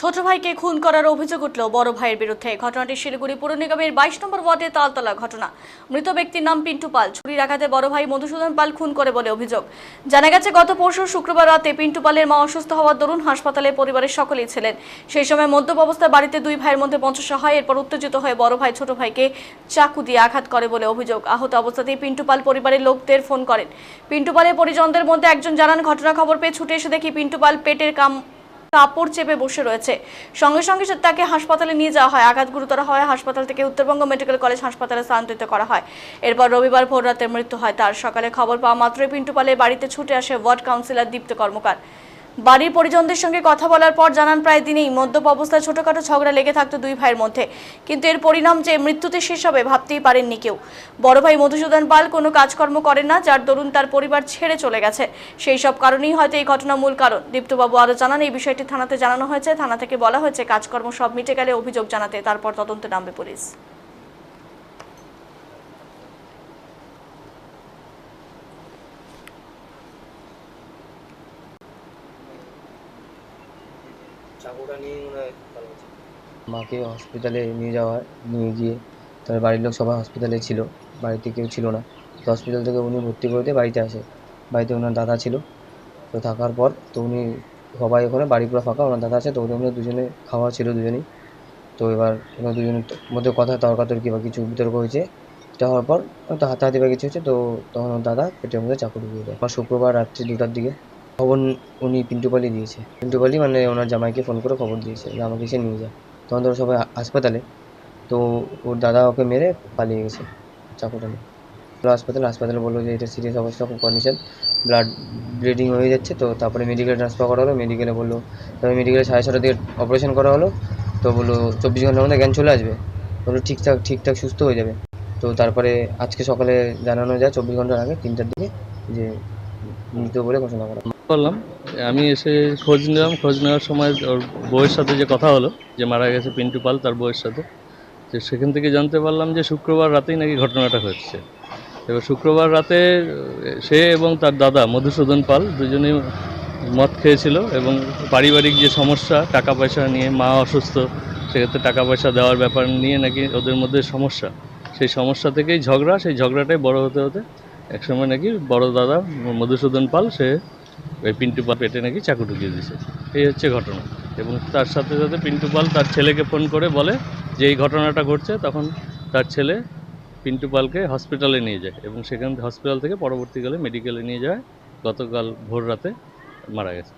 ছোট ভাইকে খুন করার অভিযোগ উঠল। বড় ভাইয়ের বিরুদ্ধে ঘটনাটি শিলিগুড়ি পুর নিগমের বাইশ নম্বর ওয়ার্ডে তালতলা ঘটনা। মৃত ব্যক্তির নাম পিন্টু পাল। ছুরির আঘাতে বড় ভাই মধুসূদন পাল খুন করে বলে অভিযোগ। জানা গেছে, গত পরশু শুক্রবার রাতে পিন্টু পালের মা অসুস্থ হওয়ার দরুন হাসপাতালে পরিবারের সকলেই ছিলেন। সেই সময় মদ্যপ অবস্থায় বাড়িতে দুই ভাইয়ের মধ্যে পঞ্চাশা হয় এরপর উত্তেজিত হয়ে বড় ভাই ছোট ভাইকে চাকু দিয়ে আঘাত করে বলে অভিযোগ। আহত অবস্থাতেই পিন্টু পাল পরিবারের লোকদের ফোন করেন। পিন্টু পালের পরিজনদের মধ্যে একজন জানান, ঘটনা খবর পেয়ে ছুটে এসে দেখি পিন্টু পাল পেটের কাম কাপড় চেপে বসে রয়েছে। সঙ্গে সঙ্গে তাকে হাসপাতালে নিয়ে যাওয়া হয়। আঘাত গুরুতর হয় হাসপাতাল থেকে উত্তরবঙ্গ মেডিকেল কলেজ হাসপাতালে স্থানান্তরিত করা হয়। এরপর রবিবার ভোর রাতে মৃত্যু হয় তার। সকালে খবর পাওয়া মাত্রই পিন্টু পালের বাড়িতে ছুটে আসে ওয়ার্ড কাউন্সিলর দীপ্ত কর্মকার। বাড়ির পরিজনদের সঙ্গে কথা বলার পর জানান প্রায় দিনেই মদ্যপ অবস্থায় ছোটখাটো ঝগড়া লেগে থাকতো দুই ভাইয়ের মধ্যে। কিন্তু এর পরিণাম যে মৃত্যুতে শেষ হবে ভাবতেই পারেননি কেউ। বড় ভাই মধুসূদন পাল কোনো কাজকর্ম করেন না, যার দরুন তার পরিবার ছেড়ে চলে গেছে। সেই সব কারণেই হয়তো এই ঘটনা মূল কারণ। দীপ্তবাবু আরও জানান, এই বিষয়টি থানাতে জানানো হয়েছে। থানা থেকে বলা হয়েছে, কাজকর্ম সব মিটে গেলে অভিযোগ জানাতে, তারপর তদন্তে নামবে পুলিশ চাকুটা নিয়ে মনে হয় ভালো আছে মাকে হসপিটালে নিয়ে যাওয়া হয়, নিয়ে গিয়ে তার বাড়ির লোক সবাই হসপিটালে ছিল, বাড়িতে কেউ ছিল না। তো হসপিটাল থেকে উনি ভর্তি করে দিয়ে বাড়িতে আসে। বাড়িতে ওনার দাদা ছিল। তো থাকার পর তো উনি সবাই ওখানে বাড়ি পুরো ফাঁকা, ওনার দাদা আছে, তো ওদের মধ্যে দুজনে খাওয়া ছিল দুজনেই। তো এবার ওনার দুজনের মধ্যে কথা তর্কাতর্কি বা কিছু বিতর্ক হয়েছে। এটা হওয়ার পর হয়তো হাতাহাতি বা কিছু হচ্ছে তো তখন ওর দাদা পেটের মধ্যে চাকু ঢুকিয়ে দেয়। আর শুক্রবার রাত্রি দুটার দিকে খবর উনি পিন্টুপালি দিয়েছে। পিন্টুপালি মানে ওনার জামাইকে ফোন করে খবর দিয়েছে যে আমাকে এসে নিয়ে যায় তখন ধরো সবাই হাসপাতালে, তো ওর দাদা ওকে মেরে পালিয়ে গেছে চাকুটা নিয়ে তো হাসপাতালে হাসপাতালে বলল যে এটা সিরিয়াস অবস্থা, খুব কন্ডিশন ব্লাড ব্লিডিং হয়ে যাচ্ছে, তো তারপরে মেডিকেলে ট্রান্সফার করা হলো মেডিকেলে বলল, তবে মেডিকেলে সাড়ে ছটা দিকে অপারেশন করা হলো, তো বলল চব্বিশ ঘণ্টার মধ্যে জ্ঞান চলে আসবে। বলল ঠিকঠাক ঠিকঠাক সুস্থ হয়ে যাবে। তো তারপরে আজকে সকালে জানানো যায়, চব্বিশ ঘণ্টার আগে তিনটার দিকে যে মৃত বলে ঘোষণা করা করলাম। আমি এসে খোঁজ নিলাম। খোঁজ নেওয়ার সময় ওর বউয়ের সাথে যে কথা হলো, যে মারা গেছে পিন্টু পাল, তার বউয়ের সাথে, যে সেখান থেকে জানতে পারলাম যে শুক্রবার রাতেই নাকি ঘটনাটা ঘটছে। এবার শুক্রবার রাতে সে এবং তার দাদা মধুসূদন পাল দুজনেই মদ খেয়েছিল এবং পারিবারিক যে সমস্যা, টাকা পয়সা নিয়ে মা অসুস্থ, সেক্ষেত্রে টাকা পয়সা দেওয়ার ব্যাপার নিয়ে নাকি ওদের মধ্যে সমস্যা। সেই সমস্যা থেকেই ঝগড়া, সেই ঝগড়াটাই বড় হতে হতে একসময় নাকি বড় দাদা মধুসূদন পাল, সে ওই পিন্টু পাল পেটে নাকি চাকু ঢুকিয়ে দিয়েছে। এই হচ্ছে ঘটনা। এবং তার সাথে সাথে পিন্টু পাল তার ছেলেকে ফোন করে বলে যে এই ঘটনাটা ঘটছে, তখন তার ছেলে পিন্টু পালকে হসপিটালে নিয়ে যায় এবং সেখান হসপিটাল থেকে পরবর্তীকালে মেডিকেলে নিয়ে যায়। গতকাল ভোর রাতে মারা গেছে।